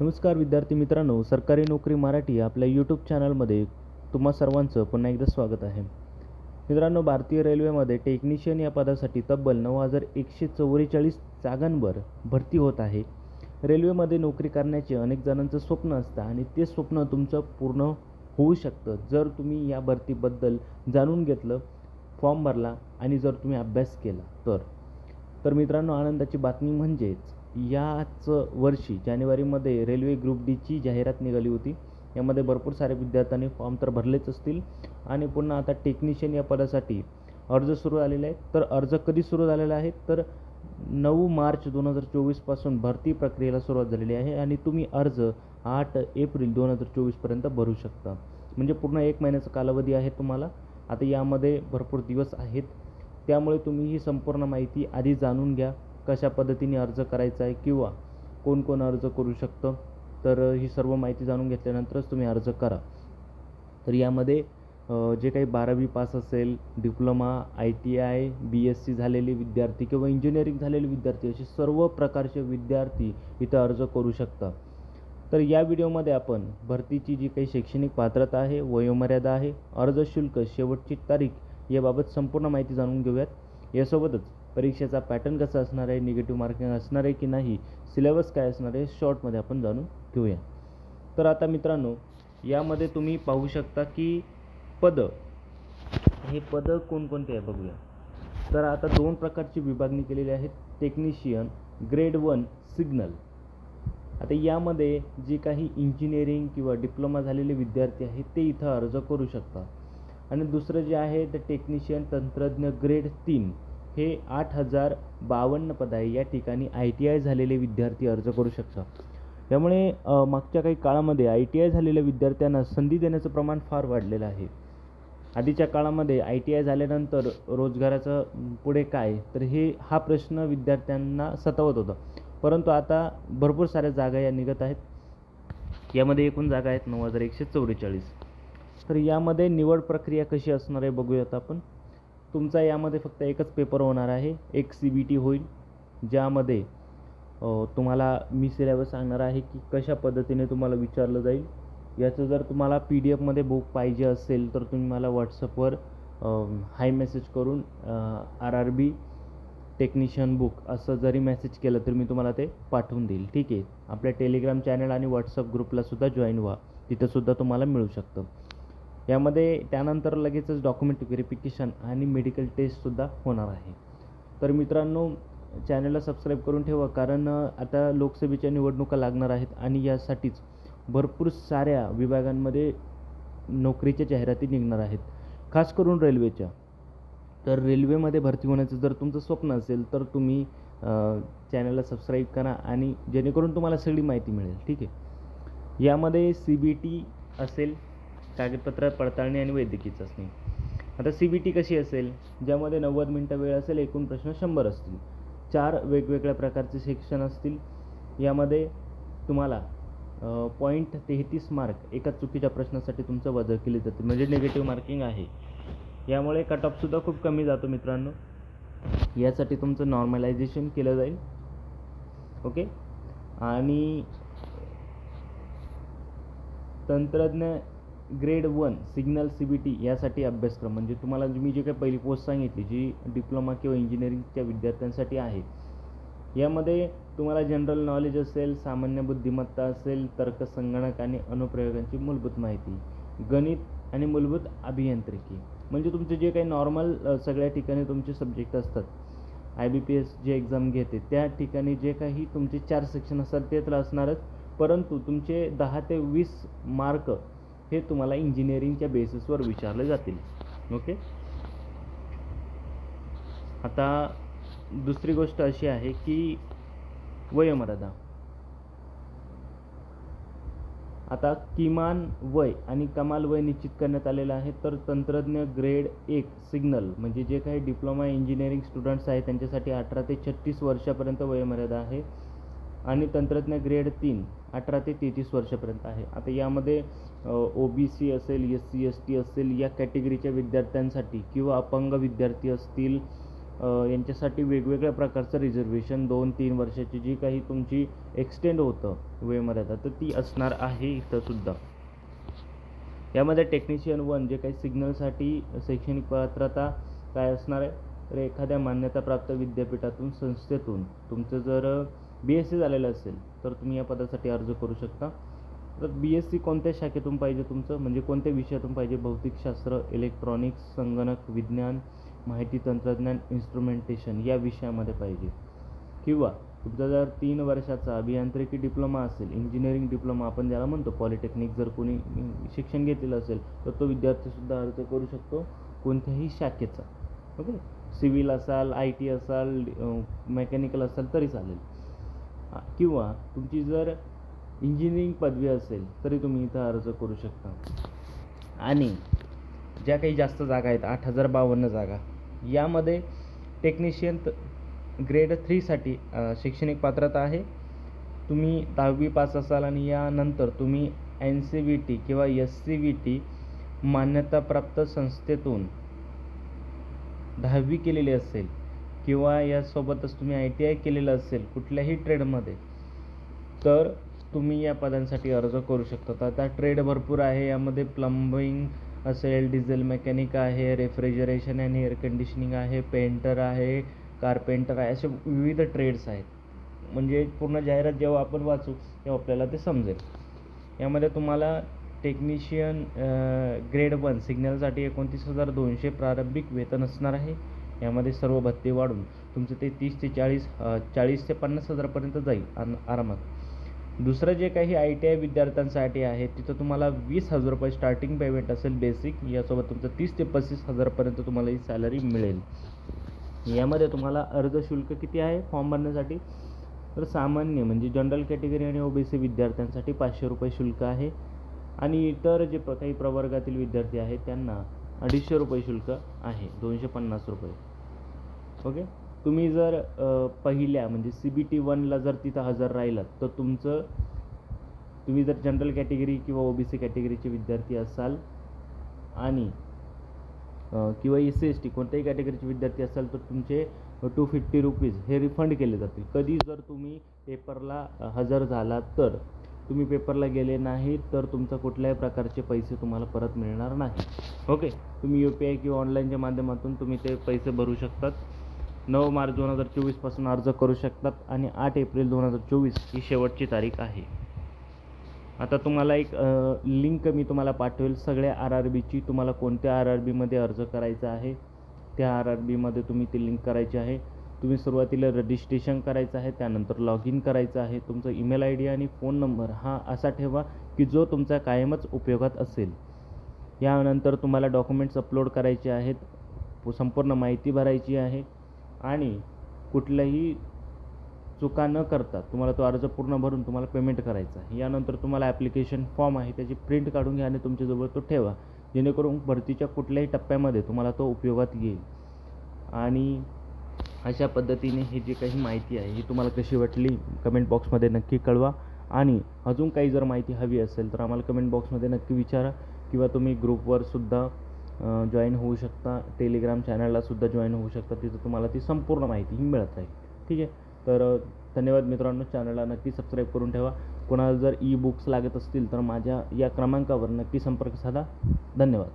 नमस्कार विद्यार्थी मित्रांनो सरकारी नोकरी मराठी आपल्या यूट्यूब चॅनलमध्ये तुम्हा सर्वांचं पुन्हा एकदा स्वागत आहे. मित्रांनो भारतीय रेल्वेमध्ये टेक्निशियन या पदासाठी तब्बल नऊ हजार एकशे चव्वेचाळीस जागांवर भरती होत आहे. रेल्वेमध्ये नोकरी करण्याचे अनेक जणांचं स्वप्न असतं आणि ते स्वप्न तुमचं पूर्ण होऊ शकतं. जर तुम्ही या भरतीबद्दल जाणून घेतलं फॉर्म भरला आणि जर तुम्ही अभ्यास केला तर. तर मित्रांनो आनंदाची बातमी म्हणजेच याच वर्षी जानेवारीमध्ये रेल्वे ग्रुप डीची जाहिरात निघाली होती. यामध्ये भरपूर सारे विद्यार्थ्यांनी फॉर्म तर भरलेच असतील. आणि पुन्हा आता टेक्निशियन या पदासाठी अर्ज सुरू झालेले आहेत. तर अर्ज कधी सुरू झालेला आहे? तर नऊ मार्च दोन हजार चोवीसपासून भरती प्रक्रियेला सुरुवात झालेली आहे. आणि तुम्ही अर्ज आठ एप्रिल दोन हजार चोवीसपर्यंत भरू शकता. म्हणजे पूर्ण एक महिन्याचा कालावधी आहे तुम्हाला. आता यामध्ये भरपूर दिवस आहेत. त्यामुळे तुम्ही ही संपूर्ण माहिती आधी जाणून घ्या. कशा पद्धतीने अर्ज करायचा आहे किंवा कोण कोण अर्ज करू शकतं तर ही सर्व माहिती जाणून घेतल्यानंतरच तुम्ही अर्ज करा. तर यामध्ये जे काही बारावी पास असेल diploma I T I B S C झालेले विद्यार्थी किंवा इंजिनिअरिंग झालेले विद्यार्थी असे सर्व प्रकारचे विद्यार्थी इथं अर्ज करू शकता. तर या व्हिडिओमध्ये आपण भरतीची जी काही शैक्षणिक पात्रता आहे वयोमर्यादा आहे अर्ज शुल्क शेवटची तारीख याबाबत संपूर्ण माहिती जाणून घेऊयात. यासोबतच परीक्षेचा पॅटर्न कसा असणार आहे निगेटिव्ह मार्किंग असणार आहे की नाही सिलेबस काय असणार आहे शॉर्टमध्ये आपण जाणून घेऊया. तर आता मित्रांनो यामध्ये तुम्ही पाहू शकता की पद हे पद कोणकोणते आहे बघूया. तर आता दोन प्रकारची विभागणी केलेली आहे टेक्निशियन ग्रेड वन सिग्नल आता यामध्ये जे काही इंजिनिअरिंग किंवा डिप्लोमा झालेले विद्यार्थी आहेत ते इथं अर्ज करू शकतात. आणि दुसरं जे आहे ते टेक्निशियन तंत्रज्ञ ग्रेड तीन हे आठ हजार बावन्न पद आहे या ठिकाणी आय टी आय झालेले विद्यार्थी अर्ज करू शकतात. त्यामुळे मागच्या काही काळामध्ये आय टी आय झालेल्या विद्यार्थ्यांना संधी देण्याचं प्रमाण फार वाढलेलं आहे. आधीच्या काळामध्ये आय टी आय झाल्यानंतर रोजगाराचं पुढे काय तर हे हा प्रश्न विद्यार्थ्यांना सतावत होता. परंतु आता भरपूर साऱ्या जागा या निघत आहेत. यामध्ये एकूण जागा आहेत नऊ हजार एकशे चौवेचाळीस. तर यामध्ये निवड प्रक्रिया कशी असणार आहे बघूयात आपण. तुमचा यामध्ये फक्त एकच पेपर होणार आहे. एक सी बी टी होईल ज्यामध्ये तुम्हाला मी सिलेबस सांगणार आहे की कशा पद्धतीने तुम्हाला विचारलं जाईल. याचं जर तुम्हाला पी डी एफमध्ये बुक पाहिजे असेल तर तुम्ही मला व्हॉट्सअपवर हाय मेसेज करून R R B technician book असं जरी मेसेज केलं तर मी तुम्हाला ते पाठवून देईल. ठीक आहे? आपल्या टेलिग्राम चॅनल आणि व्हॉट्सअप ग्रुपलासुद्धा जॉईन व्हा. तिथंसुद्धा तुम्हाला मिळू शकतं. यामध्ये त्यानंतर लगेचच डॉक्युमेंट व्हेरिफिकेशन आणि मेडिकल टेस्टसुद्धा होणार आहे. तर मित्रांनो चॅनलला सबस्क्राईब करून ठेवा कारण आता लोकसभेच्या निवडणुका लागणार आहेत आणि यासाठीच भरपूर साऱ्या विभागांमध्ये नोकरीच्या जाहिराती निघणार आहेत. खास करून रेल्वेच्या तर रेल्वेमध्ये भरती होण्याचं जर तुमचं स्वप्न असेल तर तुम्ही चॅनलला सबस्क्राईब करा आणि जेणेकरून तुम्हाला सगळी माहिती मिळेल. ठीक आहे? यामध्ये सी बी टी असेल कागदपत्र पडताळणी आणि वैद्यकीय चाचणी. आता सी बी टी कशी असेल? ज्यामध्ये नव्वद मिनटं वेळ असेल एकूण प्रश्न शंभर असतील. चार वेगवेगळ्या प्रकारचे सेक्शन असतील. यामध्ये तुम्हाला पॉईंट तेहतीस मार्क एका चुकीच्या प्रश्नासाठी तुमचं वजन केले जाते. म्हणजे निगेटिव्ह मार्किंग आहे. यामुळे कट ऑफसुद्धा खूप कमी जातो मित्रांनो. यासाठी तुमचं नॉर्मलायझेशन केलं जाईल. ओके आणि तंत्रज्ञ grade one signal C B T यासाठी अभ्यासक्रम. म्हणजे तुम्हाला मी जे काही पहिली पोस्ट सांगितली जी डिप्लोमा किंवा इंजिनिअरिंगच्या विद्यार्थ्यांसाठी आहे. यामध्ये तुम्हाला जनरल नॉलेज असेल सामान्य बुद्धिमत्ता असेल तर्क संगणक आणि अनुप्रयोगांची मूलभूत माहिती गणित आणि मूलभूत अभियांत्रिकी. म्हणजे तुमचे जे काही नॉर्मल सगळ्या ठिकाणी तुमचे सब्जेक्ट असतात आय बी पी एस जे एक्झाम घेते त्या ठिकाणी जे काही तुमचे चार सेक्शन असतात ते तर असणारच. परंतु तुमचे दहा ते वीस मार्क हे तुम्हाला इंजिनिअरिंगच्या बेसिसवर विचारले जातील. ओके आता दुसरी गोष्ट अशी आहे की वयोमर्यादा. आता किमान वय आणि कमाल वय निश्चित करण्यात आलेलं आहे तर तंत्रज्ञ ग्रेड एक सिग्नल म्हणजे जे काही डिप्लोमा इंजिनिअरिंग स्टुडंट्स आहेत त्यांच्यासाठी अठरा ते छत्तीस वर्षापर्यंत वयोमर्यादा आहे. आणि तंत्रज्ञ ग्रेड तीन अठरा ते तेहतीस वर्षापर्यंत आहे. आता यामध्ये ओ बी सी असेल एस सी एस टी असेल या कॅटेगरीच्या विद्यार्थ्यांसाठी किंवा अपंग विद्यार्थी असतील यांच्यासाठी वेगवेगळ्या प्रकारचं रिझर्वेशन दोन तीन वर्षाची जी काही तुमची एक्सटेंड होतं वेळेमध्ये तर ती असणार आहे इथंसुद्धा यामध्ये टेक्निशियन वन जे काही सिग्नलसाठी शैक्षणिक पात्रता काय असणार आहे? तर एखाद्या मान्यताप्राप्त विद्यापीठातून संस्थेतून तुमचं जर बी एस सी झालेलं असेल तर तुम्ही या पदासाठी अर्ज करू शकता. तर बी एस सी कोणत्या शाखेतून पाहिजे तुमचं? म्हणजे कोणत्या विषयातून पाहिजे? भौतिकशास्त्र इलेक्ट्रॉनिक्स संगणक विज्ञान माहिती तंत्रज्ञान इन्स्ट्रुमेंटेशन या विषयामध्ये पाहिजे. किंवा तुमचा जर तीन वर्षाचा अभियांत्रिकी डिप्लोमा असेल इंजिनिअरिंग डिप्लोमा आपण ज्याला म्हणतो पॉलिटेक्निक जर कोणी शिक्षण घेतलेलं असेल तर तो विद्यार्थीसुद्धा अर्ज करू शकतो कोणत्याही शाखेचा. ओके? सिव्हिल असाल आय टी असाल मेकॅनिकल असाल तरी चालेल. किंवा तुमची जर इंजिनिअरिंग पदवी असेल तरी तुम्ही इथं अर्ज करू शकता. आणि ज्या काही जास्त जागा आहेत आठ हजार बावन्न जागा यामध्ये टेक्निशियन ग्रेड थ्रीसाठी शैक्षणिक पात्रता आहे. तुम्ही दहावी पास असाल आणि यानंतर तुम्ही एन सी व्ही टी किंवा एस सी व्ही टी मान्यताप्राप्त संस्थेतून दहावी केलेली असेल किंवा यासोबतच तुम्ही आय टी आय केलेलं असेल कुठल्याही ट्रेडमध्ये तर तुम्ही या पदांसाठी अर्ज करू शकता. तर आता ट्रेड भरपूर आहे यामध्ये प्लंबिंग असेल डिझेल मेकॅनिक आहे रेफ्रिजरेशन अँड एअर कंडिशनिंग आहे पेंटर आहे कारपेंटर आहे असे विविध ट्रेड्स आहेत. म्हणजे पूर्ण जाहिरात जेव्हा आपण वाचू तेव्हा आपल्याला ते समजेल. यामध्ये तुम्हाला टेक्निशियन ग्रेड वन सिग्नलसाठी एकोणतीस हजार दोनशे प्रारंभिक वेतन असणार आहे. यामध्ये सर्व भत्ते वाढून तुमचं ते तीस ते चाळीस चाळीस ते पन्नास हजारापर्यंत जाईल आन आरामात. दुसरं जे काही आय टी आय विद्यार्थ्यांसाठी आहे तिथं तुम्हाला वीस हजार रुपये स्टार्टिंग पेमेंट असेल बेसिक यासोबत तुमचं तीस ते पस्तीस हजारपर्यंत तुम्हाला ही सॅलरी मिळेल. यामध्ये तुम्हाला अर्ज शुल्क किती आहे? फॉर्म भरण्यासाठी? तर सामान्य म्हणजे जनरल कॅटेगरी आणि ओबीसी विद्यार्थ्यांसाठी पाचशे रुपये शुल्क आहे. आणि इतर जे प काही प्रवर्गातील विद्यार्थी आहेत त्यांना अडीचशे रुपये शुल्क आहे दोनशे पन्नास रुपये. ओके? तुम्ही जर पहिल्या म्हणजे सी बी टी वनला जर तिथं हजर राहिलात तर तुमचं तुम्ही जर जनरल कॅटेगरी किंवा ओ बी सी कॅटेगरीचे विद्यार्थी असाल आणि किंवा एस सी एस टी कोणत्याही कॅटेगरीचे विद्यार्थी असाल तर तुमचे टू फिफ्टी रुपीज हे रिफंड केले जातील. कधी जर तुम्ही पेपरला हजर झालात तर तुम्ही पेपरला गेले नाही तर तुमचा कुठल्याही प्रकारचे पैसे तुम्हाला परत मिळणार नाही. ओके? तुम्ही यू पी आय किंवा ऑनलाईनच्या माध्यमातून तुम्ही ते पैसे भरू शकतात. नऊ मार्च दोन हजार चोवीसपासून अर्ज करू शकतात आणि आठ एप्रिल दोन हजार चोवीस ही शेवटची तारीख आहे. आता तुम्हाला एक लिंक मी तुम्हाला पाठवेल. सगळ्या आर आर बीची तुम्हाला कोणत्या आर आर बीमध्ये अर्ज करायचा आहे त्या आर आर बीमध्ये तुम्ही ती लिंक करायची आहे. तुम्ही सुरुवातीला रजिस्ट्रेशन करायचं आहे त्यानंतर लॉग इन करायचं आहे. तुमचा ईमेल आय डी आणि फोन नंबर हा असा ठेवा की जो तुमचा कायमच उपयोगात असेल. यानंतर तुम्हाला डॉक्युमेंट्स अपलोड करायचे आहेत संपूर्ण माहिती भरायची आहे. आणि कुठल्याही चुका न करता तुम्हाला तो अर्ज पूर्ण भरून तुम्हाला पेमेंट करायचा आहे. यानंतर तुम्हाला ॲप्लिकेशन फॉर्म आहे त्याची प्रिंट काढून घ्या आणि तुमच्याजवळ तो ठेवा. जेणेकरून भरतीच्या कुठल्याही टप्प्यामध्ये तुम्हाला तो उपयोगात येईल. आणि अशा पद्धतीने ही जी काही माहिती आहे ही तुम्हाला कशी वाटली कमेंट बॉक्समध्ये नक्की कळवा. आणि अजून काही जर माहिती हवी असेल तर आम्हाला कमेंट बॉक्समध्ये नक्की विचारा. किंवा तुम्ही ग्रुपवर सुद्धा जॉईन होऊ शकता. टेलिग्राम चॅनललासुद्धा जॉईन होऊ शकता. तिथं तुम्हाला ती संपूर्ण माहिती मिळत राहील. ठीक आहे? तर धन्यवाद मित्रांनो. चॅनलला नक्की सबस्क्राईब करून ठेवा. कोणाला जर ई बुक्स लागत असतील तर माझ्या या क्रमांकावर नक्की संपर्क साधा. धन्यवाद.